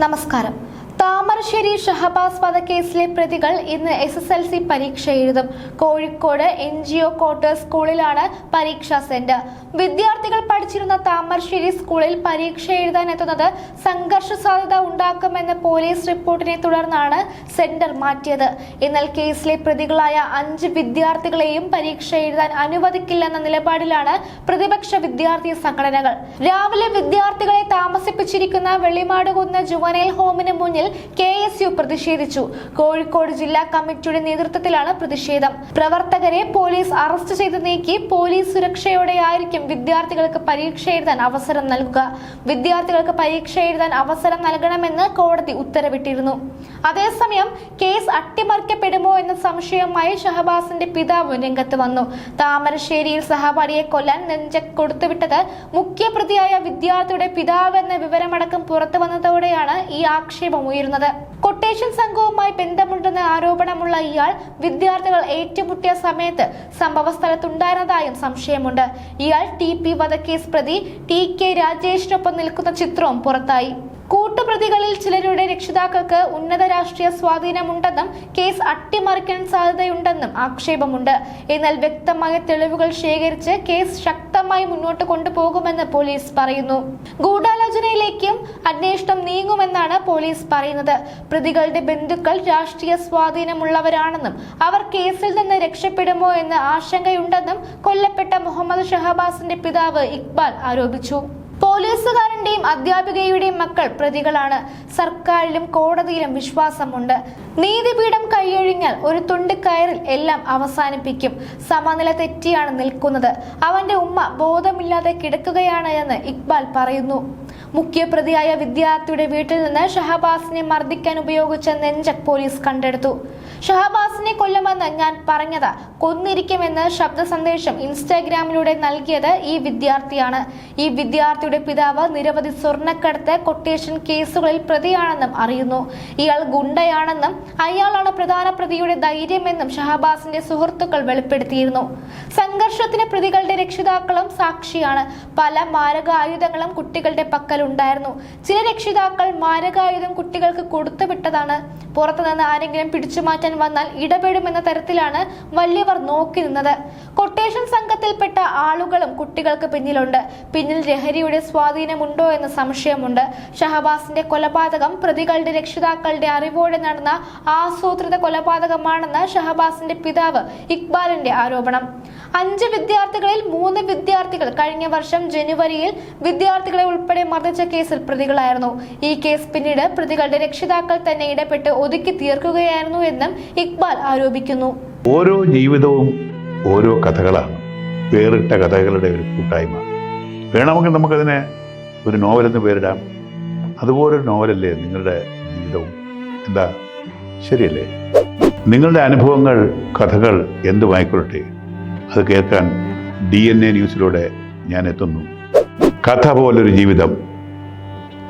നമസ്കാരം താമരശ്ശേരി ഷഹബാസ് വധക്കേസിലെ പ്രതികൾ ഇന്ന് എസ് എസ് എൽ സി പരീക്ഷ എഴുതും. Kozhikode N G O quarters സ്കൂളിലാണ് പരീക്ഷാ സെന്റർ വിദ്യാർത്ഥികൾ പഠിച്ചിരുന്ന താമരശ്ശേരി സ്കൂളിൽ പരീക്ഷ എഴുതാൻ എത്തുന്നത് സംഘർഷ സാധ്യത ഉണ്ടാക്കുമെന്ന പോലീസ് റിപ്പോർട്ടിനെ തുടർന്നാണ് സെന്റർ മാറ്റിയത്. എന്നാൽ കേസിലെ പ്രതികളായ അഞ്ച് വിദ്യാർത്ഥികളെയും പരീക്ഷ എഴുതാൻ അനുവദിക്കില്ലെന്ന നിലപാടിലാണ് പ്രതിപക്ഷ വിദ്യാർത്ഥി സംഘടനകൾ. രാവിലെ വിദ്യാർത്ഥികളെ താമസിപ്പിച്ചിരിക്കുന്ന വെള്ളിമാടുകുന്ന് ജുവനൈൽ ഹോമിന് മുന്നിൽ കെ എസ് യു പ്രതിഷേധിച്ചു. കോഴിക്കോട് ജില്ലാ കമ്മിറ്റിയുടെ നേതൃത്വത്തിലാണ് പ്രതിഷേധം. പ്രവർത്തകരെ പോലീസ് അറസ്റ്റ് ചെയ്ത് നീക്കി പോലീസ് സുരക്ഷയോടെയായിരിക്കും വിദ്യാർത്ഥികൾക്ക് പരീക്ഷ എഴുതാൻ അവസരം നൽകുക. വിദ്യാർത്ഥികൾക്ക് പരീക്ഷ എഴുതാൻ അവസരം നൽകണമെന്ന് കോടതി ഉത്തരവിട്ടിരുന്നു. അതേസമയം കേസ് അട്ടിമറിക്കപ്പെടുമോ എന്ന സംശയവുമായി ഷഹബാസിന്റെ പിതാവ് രംഗത്ത് വന്നു. താമരശ്ശേരിയിൽ സഹപാഠിയെ കൊല്ലാൻ നെഞ്ച കൊടുത്തുവിട്ടത് മുഖ്യപ്രതിയായ വിദ്യാർത്ഥിയുടെ പിതാവ് എന്ന വിവരമടക്കം പുറത്തു വന്നതോടെയാണ് ഈ ആക്ഷേപം ഉയരുന്നത് കൊട്ടേഷൻ സംഘവുമായി ബന്ധമുണ്ടെന്ന് ആരോപണമുള്ള ഇയാൾ വിദ്യാർത്ഥികൾ ഏറ്റുമുട്ടിയ സമയത്ത് സംഭവ സ്ഥലത്തുണ്ടായിരുന്നതായും സംശയമുണ്ട്. ഇയാൾ ടി പി വധക്കേസ് പ്രതി ടി കെ രാജേഷിനൊപ്പം നിൽക്കുന്ന ചിത്രവും പുറത്തായി. കൂട്ടുപ്രതികളിൽ ചിലരുടെ രക്ഷിതാക്കൾക്ക് ഉന്നത രാഷ്ട്രീയ സ്വാധീനമുണ്ടെന്നും കേസ് അട്ടിമറിക്കാൻ സാധ്യതയുണ്ടെന്നും ആക്ഷേപമുണ്ട്. എന്നാൽ വ്യക്തമായ തെളിവുകൾ ശേഖരിച്ച് കേസ് ശക്തമായി മുന്നോട്ട് കൊണ്ടുപോകുമെന്ന് പോലീസ് പറയുന്നു. ഗൂഢാലോചനയിലേക്കും അന്വേഷണം നീങ്ങുമെന്നാണ് പോലീസ് പറയുന്നത്. പ്രതികളുടെ ബന്ധുക്കൾ രാഷ്ട്രീയ സ്വാധീനമുള്ളവരാണെന്നും അവർ കേസിൽ നിന്ന് രക്ഷപ്പെടുമോ എന്ന ആശങ്കയുണ്ടെന്നും കൊല്ലപ്പെട്ട മുഹമ്മദ് ഷഹബാസിന്റെ പിതാവ് ഇക്ബാൽ ആരോപിച്ചു. പോലീസുകാരന്റെയും അധ്യാപികയുടെയും മക്കൾ പ്രതികളാണ്. സർക്കാരിലും കോടതിയിലും വിശ്വാസമുണ്ട്. നീതിപീഠം കൈയൊഴിഞ്ഞാൽ ഒരു തുണ്ട് കയറിൽ എല്ലാം അവസാനിപ്പിക്കും. സമനില തെറ്റിയാണ് നിൽക്കുന്നത്. അവന്റെ ഉമ്മ ബോധമില്ലാതെ കിടക്കുകയാണ് എന്ന് ഇക്ബാൽ പറയുന്നു. മുഖ്യപ്രതിയായ വിദ്യാർത്ഥിയുടെ വീട്ടിൽ നിന്ന് ഷഹബാസിനെ മർദ്ദിക്കാൻ ഉപയോഗിച്ച നെഞ്ചക് പോലീസ് കണ്ടെടുത്തു. ഷഹബാസിനെ കൊല്ലുമെന്ന് ഞാൻ പറഞ്ഞത് കൊന്നിരിക്കുമെന്ന് ശബ്ദ സന്ദേശം ഇൻസ്റ്റാഗ്രാമിലൂടെ നൽകിയത് ഈ വിദ്യാർത്ഥിയാണ്. ഈ വിദ്യാർത്ഥിയുടെ പിതാവ് നിരവധി സ്വർണക്കടത്ത് കൊട്ടേഷൻ കേസുകളിൽ പ്രതിയാണെന്നും അറിയുന്നു. ഇയാൾ ഗുണ്ടയാണെന്നും അയാളാണ് പ്രധാന പ്രതിയുടെ ധൈര്യമെന്നും ഷഹബാസിന്റെ സുഹൃത്തുക്കൾ വെളിപ്പെടുത്തിയിരുന്നു. സംഘർഷത്തിന് പ്രതികളുടെ രക്ഷിതാക്കളും സാക്ഷിയാണ്. പല മാരക ആയുധങ്ങളും കുട്ടികളുടെ പക്കലുണ്ടായിരുന്നു ചില രക്ഷിതാക്കൾ മാരകായുധം കുട്ടികൾക്ക് കൊടുത്തു കൊടുത്തുവിട്ടതാണ് പുറത്തുനിന്ന് ആരെങ്കിലും പിടിച്ചു മാറ്റാൻ വന്നാൽ ഇടപെടുമെന്ന തരത്തിലാണ് വലിയവർ നോക്കി നിന്നത്. കൊട്ടേഷൻ സംഘത്തിൽപ്പെട്ട ആളുകളും കുട്ടികൾക്ക് പിന്നിലുണ്ട്. പിന്നിൽ ലഹരിയുടെ സ്വാധീനമുണ്ടോ എന്ന സംശയമുണ്ട്. ഷഹബാസിന്റെ കൊലപാതകം പ്രതികളുടെ രക്ഷിതാക്കളുടെ അറിവോടെ നടന്ന ആസൂത്രിത കൊലപാതകമാണെന്ന് ഷഹബാസിന്റെ പിതാവ് ഇക്ബാലിന്റെ ആരോപണം. അഞ്ച് വിദ്യാർത്ഥികളിൽ മൂന്ന് വിദ്യാർത്ഥികൾ കഴിഞ്ഞ വർഷം ജനുവരിയിൽ വിദ്യാർത്ഥികളെ ഉൾപ്പെടെ മർദ്ദിച്ച കേസിൽ പ്രതികളായിരുന്നു. ഈ കേസ് പിന്നീട് പ്രതികളുടെ രക്ഷിതാക്കൾ തന്നെ ഇടപെട്ട് ഒതുക്കി തീർക്കുകയായിരുന്നു എന്നും ഇക്ബാൽ ആരോപിക്കുന്നു. ഓരോ ജീവിതവും ഓരോ കഥകളാണ്. വേറിട്ട കഥകളുടെ ഒരു കൂട്ടായ്മ. വേണമെങ്കിൽ നമുക്കതിനെ ഒരു നോവലെന്ന് പേരിടാം. അതുപോലൊരു നോവലല്ലേ നിങ്ങളുടെ ജീവിതവും? എന്താ? ശരിയല്ലേ? നിങ്ങളുടെ അനുഭവങ്ങൾ കഥകൾ എന്തുമായിക്കൊള്ളട്ടെ? അത് കേൾക്കാൻ ഡി എൻ എ ന്യൂസിലൂടെ ഞാൻ എത്തുന്നു. കഥ പോലൊരു ജീവിതം